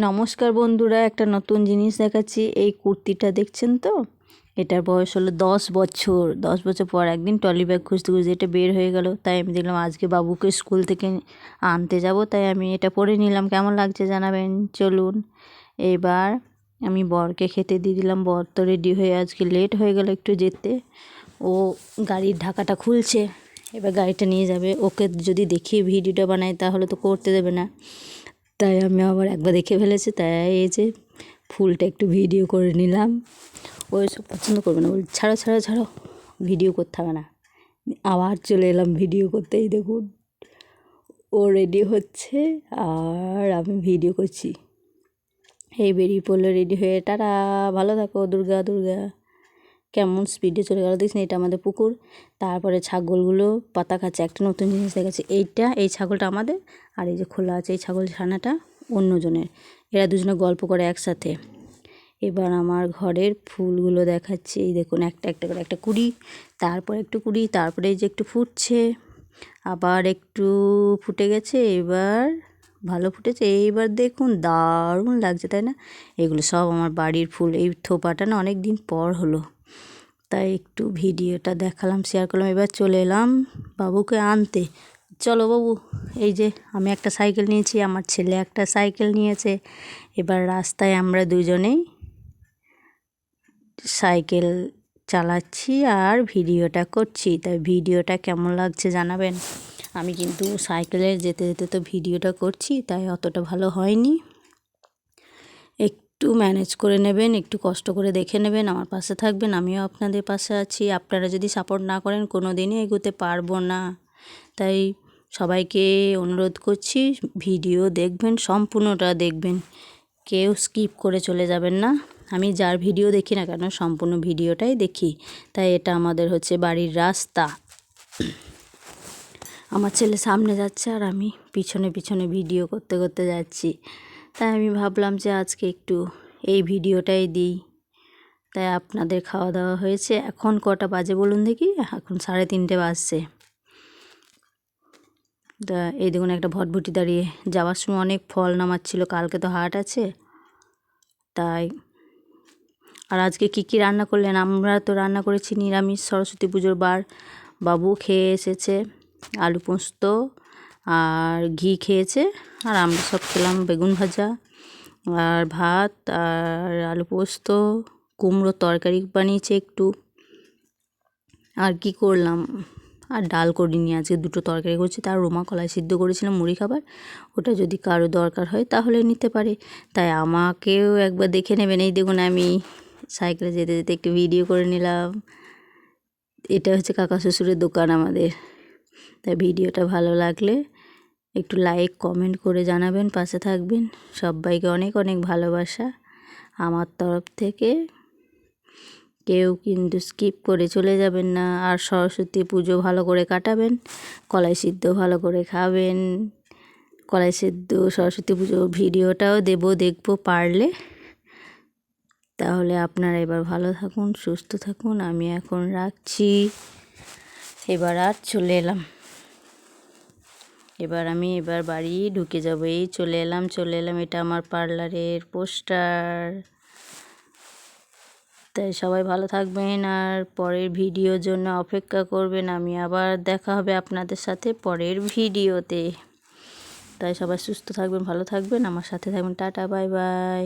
নমস্কার বন্ধুরা, একটা নতুন জিনিস দেখাচ্ছি। এই কুর্তিটা দেখছেন তো? এটার বয়স হলো দশ বছর। দশ বছর পর একদিন টলি ব্যাগ খুঁজতে খুঁজতে এটা বের হয়ে গেল। তাই আমি দেখলাম আজকে বাবুকে স্কুল থেকে আনতে যাব, তাই আমি এটা পরে নিলাম। কেমন লাগছে জানাবেন? চলুন। এবার আমি বরকে খেতে দিয়ে দিলাম। বর তো রেডি হয়ে আজকে লেট হয়ে গেল একটু যেতে। ও গাড়ির ঢাকাটা খুলছে। এবার গাড়িটা নিয়ে যাবে। ওকে যদি দেখিয়ে ভিডিওটা বানাই তাহলে তো করতে দেবে না। তাই আমি আবার একবার দেখে ফেলেছি, তাই এই যে ফুলটা একটু ভিডিও করে নিলাম। ও সব পছন্দ করবে না বল ছাড়ো ছাড়ো ছাড়ো, ভিডিও করতে হবে না। আবার চলে এলাম ভিডিও করতেই, দেখুন। ও রেডি হচ্ছে, আর আমি ভিডিও করছি। এই বেরিয়ে পড়ল রেডি হয়ে, টাটা, ভালো থাকো, দুর্গা দুর্গা। কেমন স্পিডে চলে গেল, দেখছেন? এটা আমাদের পুকুর। তারপরে ছাগলগুলো, পাতা খাচ্ছে, একটা নতুন জিনিস দেখাচ্ছে। এইটা, এই ছাগলটা আমাদের, আর এই যে খোলা আছে, এই ছাগল ছানাটা অন্যজনের। এরা দুজনে গল্প করে একসাথে। এবার আমার ঘরের ফুলগুলো দেখাচ্ছে। এই দেখুন, একটা একটা করে একটা কুড়ি, তারপর একটু কুড়ি, তারপরে এই যে একটু ফুটছে, আবার একটু ফুটে গেছে, এবার ভালো ফুটেছে। এইবার দেখুন, দারুণ লাগছে, তাই না? এগুলো সব আমার বাড়ির ফুল। এই থোপাটা না অনেক দিন পর হলো। তাই একটু ভিডিওটা দেখালাম শেয়ার করলাম। এবার চলে এলাম বাবুকে আনতে। চলো বাবু, এই যে আমি একটা সাইকেল নিয়েছি, আমার ছেলে একটা সাইকেল নিয়েছে। এবার রাস্তায় আমরা দুজনেই সাইকেল চালাচ্ছি আর ভিডিওটা করছি। তাই ভিডিওটা কেমন লাগছে জানাবেন। আমি কিন্তু সাইকেলে যেতে যেতে তো ভিডিওটা করছি, তাই অতটা ভালো হয়নি। একটু ম্যানেজ করে নেবেন, একটু কষ্ট করে দেখে নেবেন, আমার পাশে থাকবেন, আমিও আপনাদের পাশে আছি। আপনারা যদি সাপোর্ট না করেন কোনো দিনই এগোতে পারব না। তাই সবাইকে অনুরোধ করছি, ভিডিও দেখবেন, সম্পূর্ণটা দেখবেন। কেউ স্কিপ করে চলে যাবেন না। আমি যার ভিডিও দেখি না কেন, সম্পূর্ণ ভিডিওটাই দেখি। তাই এটা আমাদের হচ্ছে বাড়ির রাস্তা। আমার ছেলে সামনে যাচ্ছে আর আমি পিছনে পিছনে ভিডিও করতে করতে যাচ্ছি। তাই আমি ভাবলাম যে আজকে একটু এই ভিডিওটাই দিই। তাই আপনাদের খাওয়া দাওয়া হয়েছে। এখন কটা বাজে বলুন দেখি? এখন সাড়ে তিনটে বাজছে। তা এই দেখুন একটা ভটভটি দাঁড়িয়ে। যাওয়ার সময় অনেক ফল নামাচ্ছিল, কালকে তো হাট আছে। তাই আর আজকে কি কি রান্না করলেন? আমরা তো রান্না করেছি নিরামিষ, সরস্বতী পুজোর বার। বাবু খেয়ে এসেছে, আলু পোস্ত আর ঘি খেয়েছে, আর আমরা সব খেলাম, বেগুন ভাজা, আর ভাত, আর আলু পোস্ত কুমড়ো তরকারি বানিয়েছে একটু। আর কি করলাম? আর ডাল করিনি আজকে, দুটো তরকারি করছি, তার রোমা কলাই সিদ্ধ করেছিলাম মুড়ি খাবার, ওটা যদি কারও দরকার হয় তাহলে নিতে পারে। তাই আমাকেও একবার দেখে নেবেন, এই দেখুন আমি সাইকেলে যেতে যেতে একটু ভিডিও করে নিলাম। এটা হচ্ছে কাকা শ্বশুরের দোকান আমাদের, তাই ভিডিওটা ভালো লাগলে একটু লাইক কমেন্ট করে জানাবেন, পাশে থাকবেন। সবাইকে অনেক অনেক ভালোবাসা। আমার তরফ থেকে কেউ কিন্তু স্কিপ করে চলে যাবেন না। আর সরস্বতী পুজো ভালো করে কাটাবেন, কলাই সিদ্ধ ভালো করে খাবেন। কলাই সিদ্ধ, সরস্বতী পুজো ভিডিওটাও দেবো, দেখব পারলে। তাহলে আপনারা এবার ভালো থাকুন, সুস্থ থাকুন। আমি এখন রাখছি। এবার আর চলে এলাম। এবার আমি এবার বাড়ি ঢুকে যাব। এই চলে এলাম চলে এলাম। এটা আমার পার্লারের পোস্টার। তাই সবাই ভালো থাকবেন আর পরের ভিডিওর জন্য অপেক্ষা করবেন। আমি আবার দেখা হবে আপনাদের সাথে পরের ভিডিওতে। তাই সবাই সুস্থ থাকবেন, ভালো থাকবেন। আমার সাথে থাকবেন। Tata, bye bye.